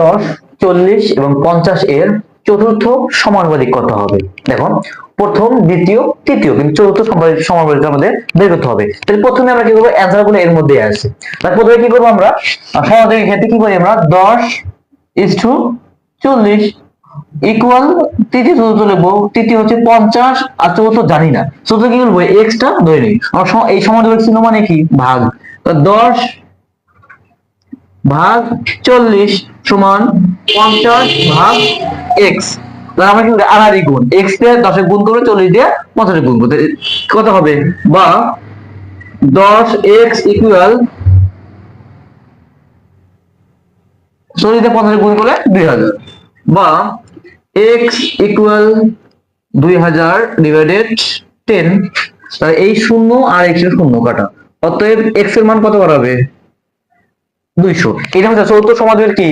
দশ, চল্লিশ এবং পঞ্চাশ এর চতুর্থ সমানুপাতিক কত হবে? দেখো, প্রথম, দ্বিতীয়, তৃতীয়, কিন্তু চতুর্থ সমানুপাতিক আমাদের বের করতে হবে। তাহলে প্রথমে আমরা কি করব? অ্যান্সারগুলো এর মধ্যে আসছে তাহলে প্রথমে কি করব আমরা? সমানুপাতিক ক্ষেত্রে কি করি আমরা? দশ ইস টু চল্লিশ ইকুয়াল তৃতীয়, চতুর্থ লিখব। তৃতীয় হচ্ছে পঞ্চাশ, আর চতুর্থ জানি না। চতুর্থ কি বলব এক্সটা ধরে নিই। আমার এই সমানুপাতিক চিহ্ন মানে কি? ভাগ। দশ ভাগ চল্লিশ সমান পঞ্চাশ ভাগ এক্স আমরা কি করি আড়াআড়ি গুণ। এক্স দিয়ে দশে গুণ করে চল্লিশ দিয়ে পঞ্চাশে গুণ করতে কত হবে? বা দশ এক্স ইকুয়াল চল্লিশ দিয়ে পঞ্চাশে গুণ করে দুই হাজার। বা এক্স ইকুয়াল দুই হাজার ডিভাইডেড টেন এই শূন্য আর এক্স শূন্য কাটা। অতএব এক্সের মান কত হবে দুইশো। এটা হচ্ছে চৌদ্দ সমাজের কি?